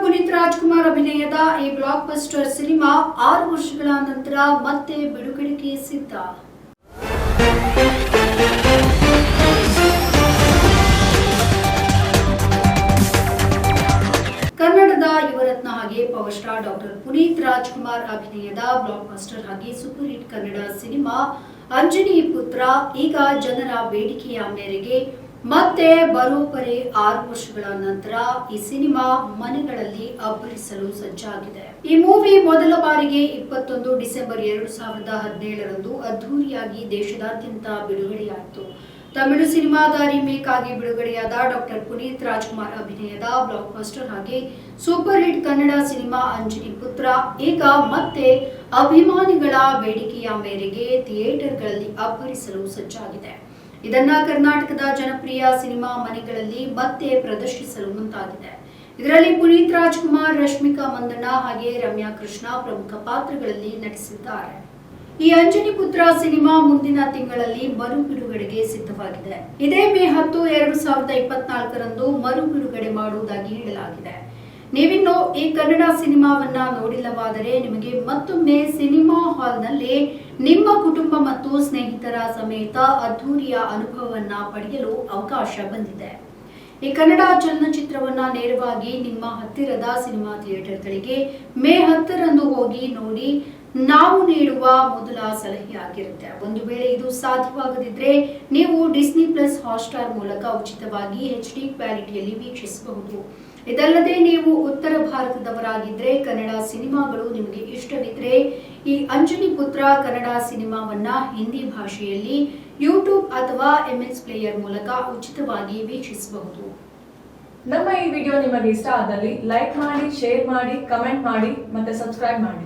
ಪುನೀತ್ ರಾಜ್ಕುಮಾರ್ ಅಭಿನಯದ ಈ block buster cinema ಆರು ವರ್ಷಗಳ ನಂತರ ಮತ್ತೆ ಬಿಡುಗಡೆಗೆ ಸಿದ್ಧ. ಕನ್ನಡದ ಯುವರತ್ನ ಹಾಗೆ power star doctor Puneeth Rajkumar ಅಭಿನಯದ ಬ್ಲಾಕ್ ಬಸ್ಟರ್ ಹಾಗೆ super hit Kannada cinema Anjani Putra ಈಗ ಜನರ ಬೇಡಿಕೆಯ ಮೇರೆಗೆ ಮತ್ತೆ ಬರೋಬ್ಬರಿ ಆರು ವರ್ಷಗಳ ನಂತರ ಈ ಸಿನಿಮಾ ಮನೆಗಳಲ್ಲಿ ಅಬ್ಬರಿಸಲು ಸಜ್ಜಾಗಿದೆ. ಈ ಮೂವಿ ಮೊದಲ ಬಾರಿಗೆ ಇಪ್ಪತ್ತೊಂದು ಡಿಸೆಂಬರ್ ಎರಡು ಸಾವಿರದ ಹದಿನೇಳರಂದು ಅದ್ದೂರಿಯಾಗಿ ದೇಶದಾದ್ಯಂತ ಬಿಡುಗಡೆಯಾಯಿತು. ತಮಿಳು ಸಿನಿಮಾದ ರಿಮೇಕ್ ಆಗಿ ಬಿಡುಗಡೆಯಾದ ಡಾಕ್ಟರ್ ಪುನೀತ್ ರಾಜ್ಕುಮಾರ್ ಅಭಿನಯದ ಬ್ಲಾಕ್ ಬಸ್ಟರ್ ಹಾಗೆ super hit Kannada cinema Anjani Putra, ಈಗ ಮತ್ತೆ ಅಭಿಮಾನಿಗಳ ಬೇಡಿಕೆಯ ಮೇರೆಗೆ ಥಿಯೇಟರ್ಗಳಲ್ಲಿ ಅಬ್ಬರಿಸಲು ಸಜ್ಜಾಗಿದೆ. ಇದನ್ನ ಕರ್ನಾಟಕದ ಜನಪ್ರಿಯ ಸಿನಿಮಾ ಮನೆಗಳಲ್ಲಿ ಮತ್ತೆ ಪ್ರದರ್ಶಿಸಲು ಮುಂತಾಗಿದೆ ಇದರಲ್ಲಿ ಪುನೀತ್ ರಾಜ್ಕುಮಾರ್, ರಶ್ಮಿಕಾ ಮಂದಣ್ಣ ಹಾಗೆ ರಮ್ಯಾ ಕೃಷ್ಣ ಪ್ರಮುಖ ಪಾತ್ರಗಳಲ್ಲಿ ನಟಿಸಿದ್ದಾರೆ. ಈ ಅಂಜನಿ ಪುತ್ರ ಸಿನಿಮಾ ಮುಂದಿನ ತಿಂಗಳಲ್ಲಿ ಮರು ಬಿಡುಗಡೆಗೆ ಸಿದ್ಧವಾಗಿದೆ. ಇದೇ ಮೇ ಹತ್ತು, ಎರಡು ಸಾವಿರದ ಇಪ್ಪತ್ನಾಲ್ಕರಂದು ಮರು ಬಿಡುಗಡೆ ಮಾಡುವುದಾಗಿ ಹೇಳಲಾಗಿದೆ. ನೀವಿನ್ನು ಈ ಕನ್ನಡ ಸಿನಿಮಾವನ್ನ ನೋಡಿಲ್ಲವಾದರೆ ನಿಮಗೆ ಮತ್ತೊಮ್ಮೆ ಸಿನಿಮಾ ಹಾಲ್ನಲ್ಲಿ ನಿಮ್ಮ ಕುಟುಂಬ ಮತ್ತು ಸ್ನೇಹಿತರ ಸಮೇತ ಅದ್ಧೂರಿಯ ಅನುಭವವನ್ನ ಪಡೆಯಲು ಅವಕಾಶ ಬಂದಿದೆ. ಈ ಕನ್ನಡ ಚಲನಚಿತ್ರವನ್ನ ನೇರವಾಗಿ ನಿಮ್ಮ ಹತ್ತಿರದ ಸಿನಿಮಾ ಥಿಯೇಟರ್ಗಳಿಗೆ ಮೇ ಹತ್ತರಂದು ಹೋಗಿ ನೋಡಿ ನಾವು ನೀಡುವ ಮೊದಲ ಸಲಹೆ ಆಗಿರುತ್ತೆ. ಒಂದು ವೇಳೆ ಇದು ಸಾಧ್ಯವಾಗದಿದ್ರೆ ನೀವು ಡಿಸ್ನಿ ಪ್ಲಸ್ ಹಾಟ್ಸ್ಟಾರ್ ಮೂಲಕ ಉಚಿತವಾಗಿ ಎಚ್ ಡಿ ಕ್ವಾಲಿಟಿಯಲ್ಲಿ ವೀಕ್ಷಿಸಬಹುದು. ಇದಲ್ಲದೆ ನೀವು ಉತ್ತರ ಭಾರತದವರಾಗಿದ್ರೆ ಕನ್ನಡ ಸಿನಿಮಾಗಳು ನಿಮಗೆ ಇಷ್ಟವಿದ್ರೆ ಈ ಅಂಜನಿ ಪುತ್ರ ಕನ್ನಡ ಸಿನಿಮಾವನ್ನ ಹಿಂದಿ ಭಾಷೆಯಲ್ಲಿ ಯೂಟ್ಯೂಬ್ ಅಥವಾ ಎಂಎಸ್ ಪ್ಲೇಯರ್ ಮೂಲಕ ಉಚಿತವಾಗಿ ವೀಕ್ಷಿಸಬಹುದು. ನಮ್ಮ ಈ ವಿಡಿಯೋ ನಿಮಗೆ ಇಷ್ಟ ಆದಲ್ಲಿ ಲೈಕ್ ಮಾಡಿ, ಶೇರ್ ಮಾಡಿ, ಕಮೆಂಟ್ ಮಾಡಿ ಮತ್ತೆ ಸಬ್ಸ್ಕ್ರೈಬ್ ಮಾಡಿ.